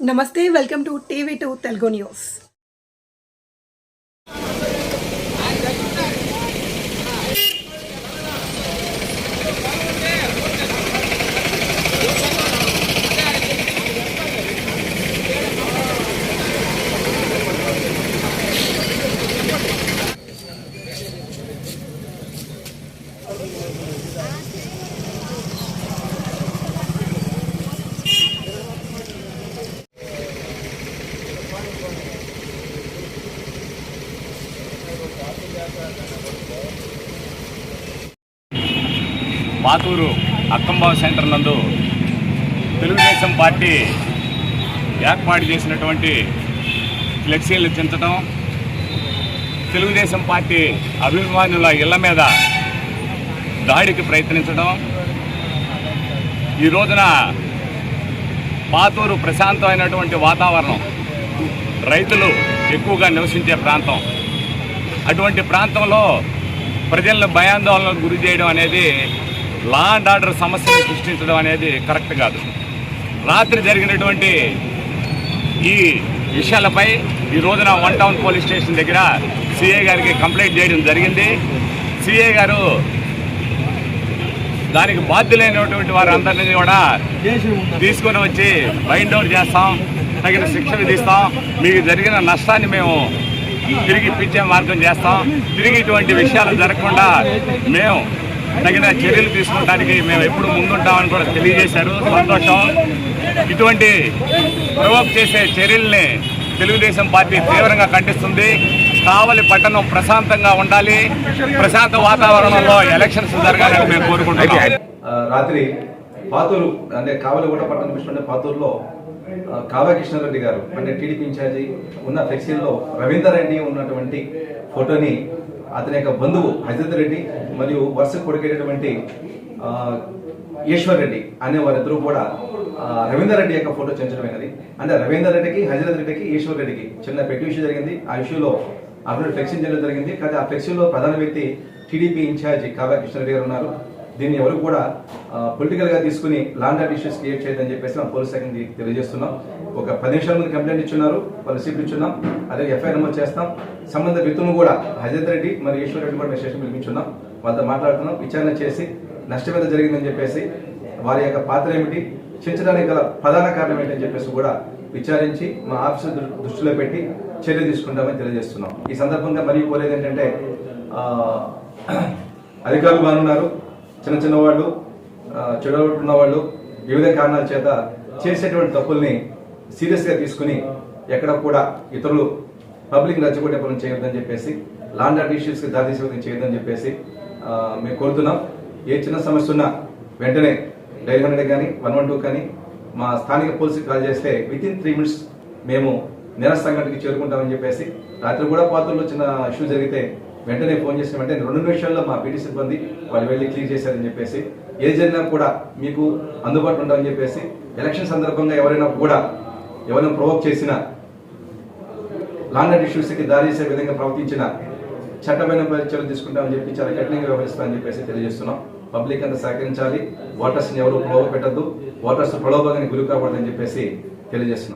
నమస్తే welcome to TV two Telugu news. Maturu Akkambava centre నందు Telugu Desam party ఏర్పాటు చేసినటువంటి ఫ్లెక్సీలు చించడం తెలుగుదేశం పార్టీ అభిమానుల ఇళ్ళ మీద దాడికి ప్రయత్నించడం ఈ రోజున పాతూరు ప్రశాంతమైనటువంటి వాతావరణం రైతులు ఎక్కువగా నివసించే ప్రాంతం. అటువంటి ప్రాంతంలో ప్రజలను భయాందోళనకు గురి చేయడం అనేది లా అండ్ ఆర్డర్ సమస్యను సృష్టించడం అనేది కరెక్ట్ కాదు. రాత్రి జరిగినటువంటి ఈ విషయాలపై ఈ రోజున వన్ టౌన్ పోలీస్ స్టేషన్ దగ్గర సిఏ గారికి కంప్లైంట్ చేయడం జరిగింది. సిఏ గారు దానికి బాధ్యులైనటువంటి వారందరినీ కూడా తీసుకొని వచ్చి బైండ్ అవుట్ చేస్తాం తగిన శిక్ష విధిస్తాం. మీకు జరిగిన నష్టాన్ని మేము తిరిగి ఇప్పించే మార్గం చేస్తాం. తిరిగి ఇటువంటి విషయాలు జరగకుండా మేము తగిన చర్యలు తీసుకోవడానికి మేము ఎప్పుడు ముందుంటామని కూడా తెలియజేశారు. సంతోషం. ఇటువంటి ప్రవోక్ చేసే చర్యల్ని తెలుగుదేశం పార్టీ తీవ్రంగా ఖండిస్తుంది. కావలి పట్టణం ప్రశాంతంగా ఉండాలి. ప్రశాంత వాతావరణంలో ఎలక్షన్స్ జరగాలని మేము కోరుకుంటున్నాం. రాత్రి పాతూరు అంటే కావలిగూడ పట్టణం పాతూరులో ఆ, కృష్ణారెడ్డి గారు అంటే టీడీపీ ఇన్ఛార్జి ఉన్న ఫ్లెక్సీల్లో రవీందర్ రెడ్డి ఉన్నటువంటి ఫోటోని అతని యొక్క బంధువు హజరత్ రెడ్డి మరియు వరుస కొడుకేటటువంటి ఈశ్వర్ రెడ్డి అనే వారిద్దరూ కూడా రవీందర్ రెడ్డి యొక్క ఫోటో చెంచడమైనది అంటే రవీందర్ రెడ్డికి హజరత్ రెడ్డికి ఈశ్వర్ రెడ్డికి చిన్న పెట్టి విషయం జరిగింది. ఆ విషయంలో అప్పుడు ఫ్లెక్సింగ్ చేయడం జరిగింది. కానీ ఆ ఫ్లెక్సీలో ప్రధాన వ్యక్తి టీడీపీ ఇన్ఛార్జి కావ్య కృష్ణారెడ్డి గారు ఉన్నారు. దీన్ని ఎవరు కూడా పొలిటికల్గా తీసుకుని లాండ్ ఆర్డర్ ఇష్యూస్ క్రియేట్ చేయదని చెప్పేసి మనం పోలీస్ శాఖకి తెలియజేస్తున్నాం. ఒక పది నిమిషాల ముందు కంప్లైంట్ ఇచ్చున్నారు వాళ్ళు రిసీప్ట్ ఇచ్చున్నాం అదే ఎఫ్ఐఆర్ నమోదు చేస్తాం. సంబంధ వ్యక్తులను కూడా హజరత్ రెడ్డి మరియు ఈశ్వర్ రెడ్డి కూడా మేము స్టేషన్ పిలిపించున్నాం. వాళ్ళతో మాట్లాడుతున్నాం విచారణ చేసి నష్టం ఎంత జరిగిందని చెప్పేసి వారి యొక్క పాత్ర ఏమిటి చించడానికి గల ప్రధాన కారణం ఏంటని చెప్పేసి కూడా విచారించి మా ఆఫీసు దృష్టిలో పెట్టి చర్య తీసుకుంటామని తెలియజేస్తున్నాం. ఈ సందర్భంగా మరియు కోరేది ఏంటంటే అధికారులు బాగున్నారు. చిన్న చిన్న వాళ్ళు చెడగొట్టున్న వాళ్ళు వివిధ కారణాల చేత చేసేటువంటి తప్పుల్ని సీరియస్గా తీసుకుని ఎక్కడ కూడా ఇతరులు పబ్లిక్ రచ్చగొట్టే పనులు చేయొద్దని చెప్పేసి లాండ్ ఆర్డర్ ఇష్యూస్కి దారితీసే చేయొద్దని చెప్పేసి మేము కోరుతున్నాం. ఏ చిన్న సమస్య ఉన్నా వెంటనే డైల్ హండ్రెడ్ కానీ వన్ వన్ టూ కానీ మా స్థానిక పోలీసుకి కాల్ చేస్తే విత్ ఇన్ త్రీ మినిట్స్ మేము నిరస సంఘటనకి చేరుకుంటామని చెప్పేసి రాత్రి కూడా పాత్రలో చిన్న ఇష్యూ జరిగితే వెంటనే ఫోన్ చేసిన వెంటనే రెండు నిమిషాల్లో మా పీటీ సిబ్బంది వాళ్ళు వెళ్ళి క్లియర్ చేశారని చెప్పేసి ఏది జరిగినా కూడా మీకు అందుబాటులో ఉండాలని చెప్పేసి ఎలక్షన్ సందర్భంగా ఎవరైనా కూడా ఎవరైనా ప్రొవోక్ చేసినా లాండ్ ఇష్యూస్కి దారి చేసే విధంగా ప్రవర్తించిన చట్టమైన చర్యలు తీసుకుంటామని చెప్పి చాలా కఠినంగా వ్యవహరిస్తామని చెప్పేసి తెలియజేస్తున్నాం. పబ్లిక్ అంతా సహకరించాలి. ఓటర్స్ని ఎవరు ప్రలోభ పెట్టద్దు. ఓటర్స్ ప్రలోభానికి గురి కాకూడదని చెప్పేసి తెలియజేస్తున్నాం.